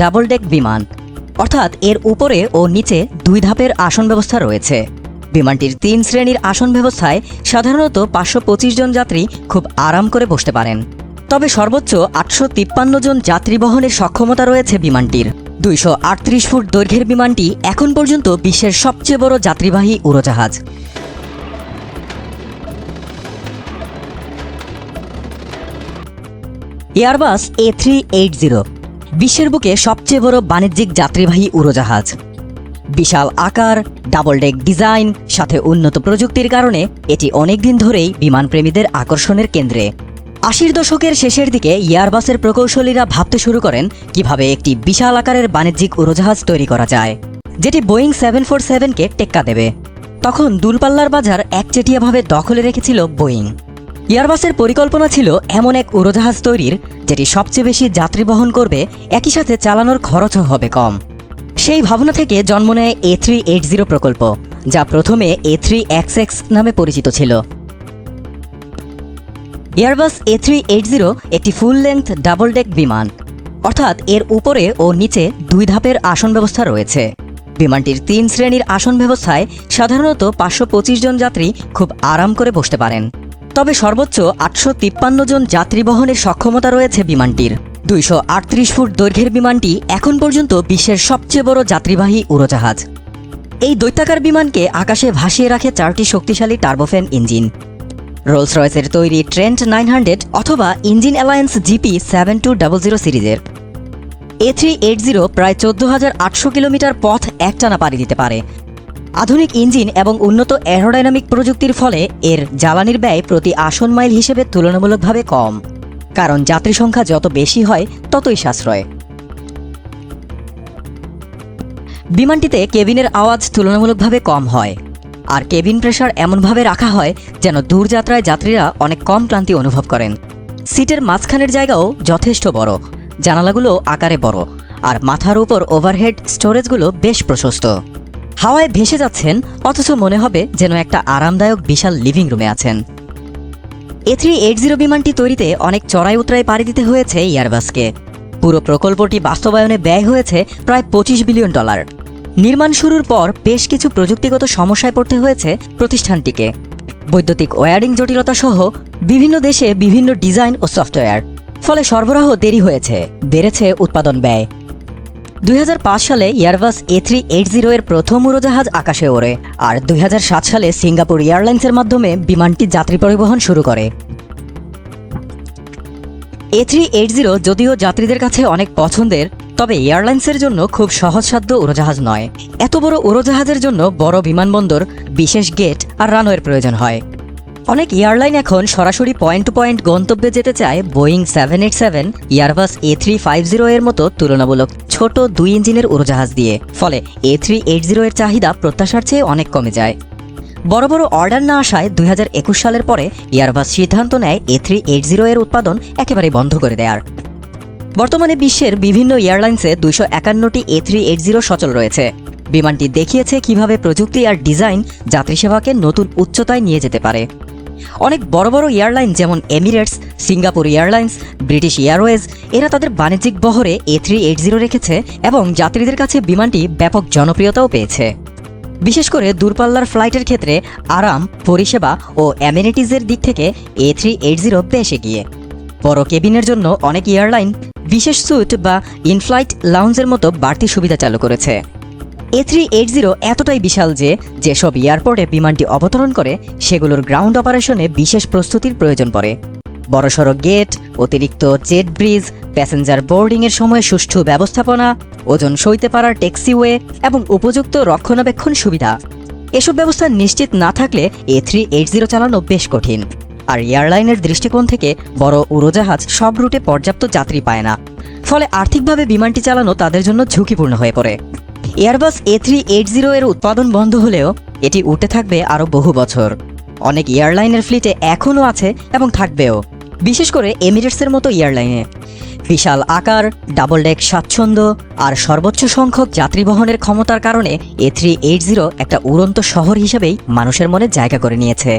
Double day বিমান। অর্থাৎ এর উপরে ও নিচে দুই ধাপের আসন ব্যবস্থা রয়েছে। বিমানটির তিন শ্রেণির আসন ব্যবস্থায় সাধারণত পাঁচশো পঁচিশ জন যাত্রী খুব আরাম করে বসতে পারেন। তবে সর্বোচ্চ আটশো তিপ্পান্ন জন যাত্রী বহনের সক্ষমতা রয়েছে বিমানটির। দুইশো আটত্রিশ ফুট দৈর্ঘ্যের বিমানটি এখন পর্যন্ত বিশ্বের সবচেয়ে বড় যাত্রীবাহী উড়োজাহাজ। Airbus A three eight zero বিশ্বের বুকে সবচেয়ে বড় বাণিজ্যিক যাত্রীবাহী উড়োজাহাজ। বিশাল আকার, ডাবল ডেক ডিজাইন, সাথে উন্নত প্রযুক্তির কারণে এটি অনেকদিন ধরেই বিমানপ্রেমীদের আকর্ষণের কেন্দ্রে। আশির দশকের শেষের দিকে এয়ারবাসের প্রকৌশলীরা ভাবতে শুরু করেন কীভাবে একটি বিশাল আকারের বাণিজ্যিক উড়োজাহাজ তৈরি করা যায়, যেটি বোয়িং সেভেন ফোর সেভেনকে টেক্কা দেবে। তখন দূরপাল্লার বাজার একচেটিয়াভাবে দখলে রেখেছিল বোয়িং। এয়ারবাসের পরিকল্পনা ছিল এমন এক উড়োজাহাজ তৈরির, যেটি সবচেয়ে বেশি যাত্রী বহন করবে, একই সাথে চালানোর খরচও হবে কম। সেই ভাবনা থেকে জন্ম নেয় এ থ্রি এইট জিরো প্রকল্প, যা প্রথমে এ থ্রি এক্স এক্স নামে পরিচিত ছিল। Airbus A three eight zero একটি ফুল লেন্থ ডাবল ডেক বিমান, অর্থাৎ এর উপরে ও নিচে দুই ধাপের আসন ব্যবস্থা রয়েছে। বিমানটির তিন শ্রেণির আসন ব্যবস্থায় সাধারণত পাঁচশো পঁচিশ জন যাত্রী খুব আরাম করে বসতে পারেন। তবে সর্বোচ্চ আটশো তিপ্পান্ন জন যাত্রী বহনের সক্ষমতা রয়েছে বিমানটির। দুইশো আটত্রিশ ফুট দৈর্ঘ্যের বিমানটি এখন পর্যন্ত বিশ্বের সবচেয়ে বড় যাত্রীবাহী উড়োজাহাজ। এই দৈত্যাকার বিমানকে আকাশে ভাসিয়ে রাখে চারটি শক্তিশালী টার্বোফ্যান ইঞ্জিন। রোলস রয়েসের তৈরি ট্রেন্ট নাইন হান্ড্রেড অথবা engine alliance GP seven two double zero সিরিজের। এ থ্রি এইট জিরো প্রায় চোদ্দ হাজার আটশো কিলোমিটার পথ একটানা পাড়ি দিতে পারে। আধুনিক ইঞ্জিন এবং উন্নত অ্যারোডাইনামিক প্রযুক্তির ফলে এর জ্বালানির ব্যয় প্রতি আসন মাইল হিসেবে তুলনামূলকভাবে কম। কারণ যাত্রী সংখ্যা যত বেশি হয়, ততই সাশ্রয়। বিমানটিতে কেবিনের আওয়াজ তুলনামূলকভাবে কম হয়। আর কেবিন প্রেশার এমনভাবে রাখা হয় যেন দূরযাত্রায় যাত্রীরা অনেক কম ক্লান্তি অনুভব করেন। সিটের মাঝখানের জায়গাও যথেষ্ট বড়, জানালাগুলো আকারে বড়, আর মাথার উপর ওভারহেড স্টোরেজগুলো বেশ প্রশস্ত। হাওয়ায় ভেসে যাচ্ছেন, অথচ মনে হবে যেন একটা আরামদায়ক বিশাল লিভিং রুমে আছেন। এ থ্রি এইট জিরো বিমানটি তৈরিতে অনেক চড়াই উতরাই পাড়ি দিতে হয়েছে এয়ারবাসকে পুরো প্রকল্পটি বাস্তবায়নে ব্যয় হয়েছে প্রায় পঁচিশ বিলিয়ন ডলার। নির্মাণ শুরুর পর বেশ কিছু প্রযুক্তিগত সমস্যায় পড়তে হয়েছে প্রতিষ্ঠানটিকে। বৈদ্যুতিক ওয়্যারিং জটিলতা সহ বিভিন্ন দেশে বিভিন্ন ডিজাইন ও সফটওয়্যার। ফলে সরবরাহ দেরি হয়েছে, বেড়েছে উৎপাদন ব্যয়। দুই হাজার পাঁচ সালে Airbus A three eight zero এর প্রথম উড়োজাহাজ আকাশে ওড়ে, আর দুই হাজার সাত সালে সিঙ্গাপুর এয়ারলাইন্সের মাধ্যমে বিমানটি যাত্রী পরিবহন শুরু করে। এ থ্রি এইট জিরো যদিও যাত্রীদের কাছে অনেক পছন্দের, তবে এয়ারলাইন্সের জন্য খুব সহজসাধ্য উড়োজাহাজ নয়। এত বড় উড়োজাহাজের জন্য বড় বিমানবন্দর, বিশেষ গেট আর রানওয়ের প্রয়োজন হয়। অনেক এয়ারলাইন এখন সরাসরি পয়েন্ট টু পয়েন্ট গন্তব্যে যেতে চায় Boeing seven eight seven Airbus A three five zero এর মতো তুলনামূলক ছোট দুই ইঞ্জিনের উড়োজাহাজ দিয়ে। ফলে এ থ্রি এইট জিরো এর চাহিদা প্রত্যাশার চেয়ে অনেক কমে যায়। বড় বড় অর্ডার না আসায় দুই হাজার একুশ সালের পরে এয়ারবাস সিদ্ধান্ত নেয় এ থ্রি এইট জিরো এর উৎপাদন একেবারে বন্ধ করে দেয়ার। বর্তমানে বিশ্বের বিভিন্ন এয়ারলাইন্সে দুইশো একান্নটি এ থ্রি এইট জিরো সচল রয়েছে। বিমানটি দেখিয়েছে কীভাবে প্রযুক্তি আর ডিজাইন যাত্রী সেবাকে নতুন উচ্চতায় নিয়ে যেতে পারে। অনেক বড় বড় এয়ারলাইন যেমন Emirates, Singapore airlines, British airways, এরা তাদের বাণিজ্যিক বহরে এ থ্রি এইট জিরো রেখেছে এবং যাত্রীদের কাছে বিমানটি ব্যাপক জনপ্রিয়তাও পেয়েছে। বিশেষ করে দূরপাল্লার ফ্লাইটের ক্ষেত্রে আরাম, পরিষেবা ও অ্যামিনিটিজের দিক থেকে এ থ্রি এইট জিরো বেশ এগিয়ে। বড় কেবিনের জন্য অনেক এয়ারলাইন, বিশেষ সুইট বা ইনফ্লাইট লাউঞ্জের মতো বাড়তি সুবিধা চালু করেছে। এ থ্রি এইট জিরো এতটাই বিশাল যে, যেসব এয়ারপোর্টে বিমানটি অবতরণ করে, সেগুলোর গ্রাউন্ড অপারেশনে বিশেষ প্রস্তুতির প্রয়োজন পড়ে। বড়সড় গেট অতিরিক্ত জেট ব্রিজ প্যাসেঞ্জার বোর্ডিংয়ের সময় সুষ্ঠু ব্যবস্থাপনা, ওজন সইতে পারার ট্যাক্সিওয়ে এবং উপযুক্ত রক্ষণাবেক্ষণ সুবিধা। এসব ব্যবস্থা নিশ্চিত না থাকলে এ থ্রি এইট জিরো চালানো বেশ কঠিন। আর এয়ারলাইনের দৃষ্টিকোণ থেকে বড় উড়োজাহাজ সব রুটে পর্যাপ্ত যাত্রী পায় না। ফলে আর্থিকভাবে বিমানটি চালানো তাদের জন্য ঝুঁকিপূর্ণ হয়ে পড়ে। Airbus A three eight zero এর উৎপাদন বন্ধ হলেও এটি উঠে থাকবে আরও বহু বছর। অনেক এয়ারলাইনের ফ্লিটে এখনও আছে এবং থাকবেও, বিশেষ করে এমিরেটসের মতো এয়ারলাইনে। বিশাল আকার, ডাবল ডেক স্বাচ্ছন্দ্য আর সর্বোচ্চ সংখ্যক যাত্রী বহনের ক্ষমতার কারণে এ থ্রি এইট জিরো একটা উড়ন্ত শহর হিসেবেই মানুষের মনে জায়গা করে নিয়েছে।